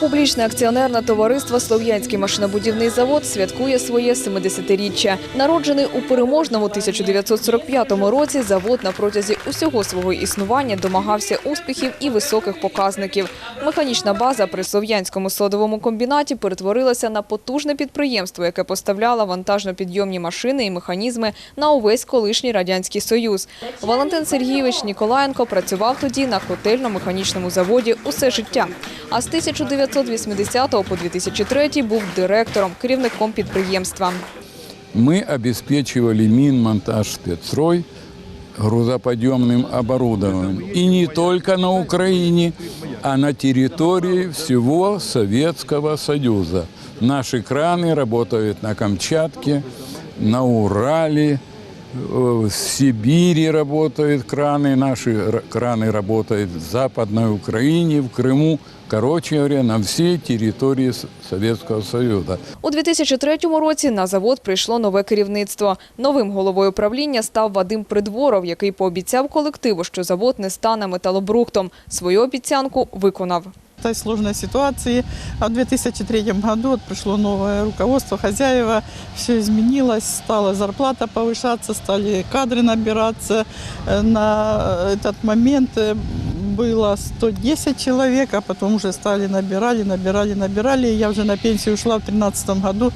Публічне акціонерне товариство Слов'янський машинобудівний завод святкує своє 70-річчя. Народжений у переможному 1945 році, завод на протязі усього свого існування домагався успіхів і високих показників. Механічна база при Слов'янському содовому комбінаті перетворилася на потужне підприємство, яке поставляло вантажно-підйомні машини і механізми на увесь колишній радянський союз. Валентин Сергійович Ніколаєнко працював тоді на котельно-механічному заводі усе життя. А з 1980 по 2003 був директором, керівником підприємства. Мы обеспечивали Минмонтаж спецстрой грузоподъемным оборудованием. И не только на Украине, а на территории всего Советского Союза. Наши краны работают на Камчатке, на Урале, э, в Сибири работают краны, наши р- краны работают в Западной Украине, в Крыму. Короче говоря, на всей территории С- Советского Союза. У 2003 році на завод прийшло нове керівництво. Новим головою правління став Вадим Придворов, який пообіцяв колективу, що завод не стане металобрухтом. Свою обіцянку виконав. В этой сложной ситуации. А в 2003 году вот пришло новое руководство, хозяева, все изменилось, стала зарплата повышаться, стали кадры набираться. Э, На этот момент э, было 110 человек, а потом уже стали набирали, набирали, набирали. И я уже на пенсию ушла в 2013 году,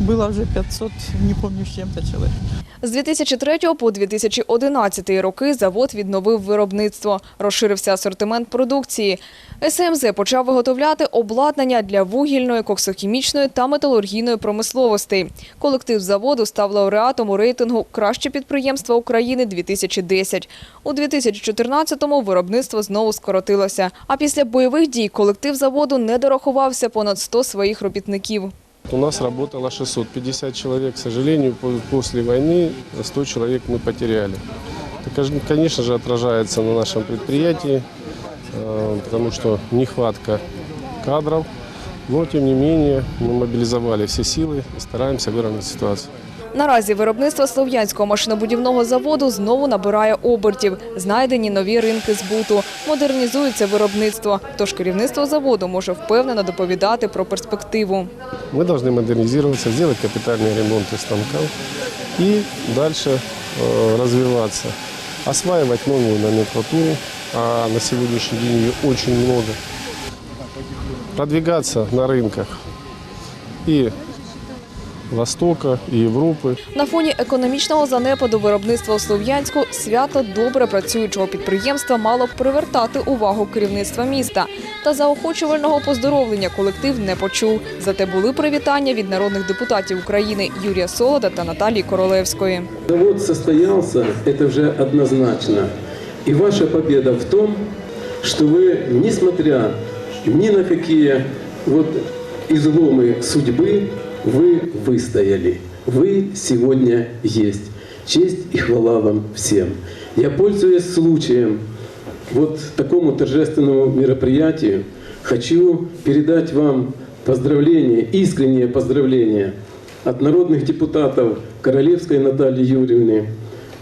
было уже 500, не помню, с чем-то человек. З 2003 по 2011 роки завод відновив виробництво, розширився асортимент продукції. СМЗ почав виготовляти обладнання для вугільної, коксохімічної та металургійної промисловостей. Колектив заводу став лауреатом у рейтингу «Краще підприємство України 2010». У 2014-му виробництво знову скоротилося. А після бойових дій колектив заводу не дорахувався понад 100 своїх робітників. У нас работало 650 человек. К сожалению, по- после войны 100 человек мы потеряли. Это, кон- конечно же, отражается на нашем предприятии, э, потому что нехватка кадров. Но, тем не менее, мы мобилизовали все силы и стараемся выровнять ситуацию. Наразі виробництво Слов'янського машинобудівного заводу знову набирає обертів. Знайдені нові ринки збуту. Модернізується виробництво. Тож керівництво заводу може впевнено доповідати про перспективу. Мы должны модернизироваться, сделать капитальные ремонты станков и дальше э, развиваться, осваивать новую номенклатуру, а на сегодняшний день ее очень много, продвигаться на рынках и Востока, и Европы. На фоні економічного занепаду виробництва у Слов'янську свято добре працюючого підприємства мало б привертати увагу керівництва міста. Та заохочувального поздоровлення колектив не почув. Зате були привітання від народних депутатів України Юрія Солода та Наталії Королевської. Завод состоялся, это уже однозначно. И ваша победа в том, что вы, несмотря ни на какие вот изломы судьбы, вы выстояли. Вы сегодня есть. Честь и хвала вам всем. Я, пользуясь случаем, вот такому торжественному мероприятию, хочу передать вам поздравления, искренние поздравления от народных депутатов Королевской Натальи Юрьевны,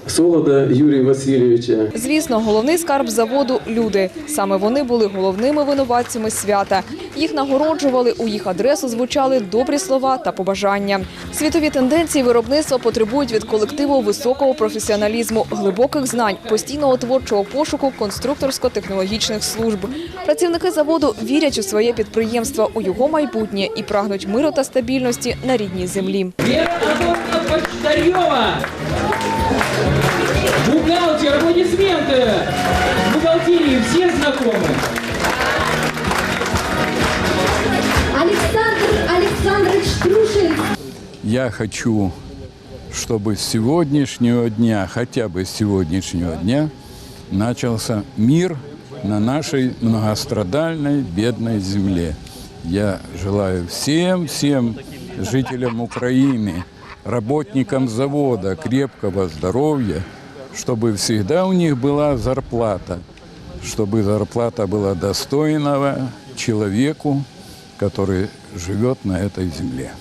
Солода Юрия Васильевича, Звісно, головний скарб заводу люди. Саме вони були головними винуватцями свята. Їх нагороджували, у їх адресу звучали добрі слова та побажання. Світові тенденції виробництва потребують від колективу високого професіоналізму, глибоких знань, постійного творчого пошуку конструкторсько-технологічних служб. Працівники заводу вірять у своє підприємство, у його майбутнє і прагнуть миру та стабільності на рідній землі. Адольфовна Почтарева. Бухгалтер, аплодисменты. В бухгалтерии все знакомы. Александр Александрович Трушин. Я хочу, чтобы с сегодняшнего дня, хотя бы с сегодняшнего дня, начался мир на нашей многострадальной, бедной земле. Я желаю всем-всем жителям Украины, работникам завода крепкого здоровья, чтобы всегда у них была зарплата, чтобы зарплата была достойного человеку, который живет на этой земле.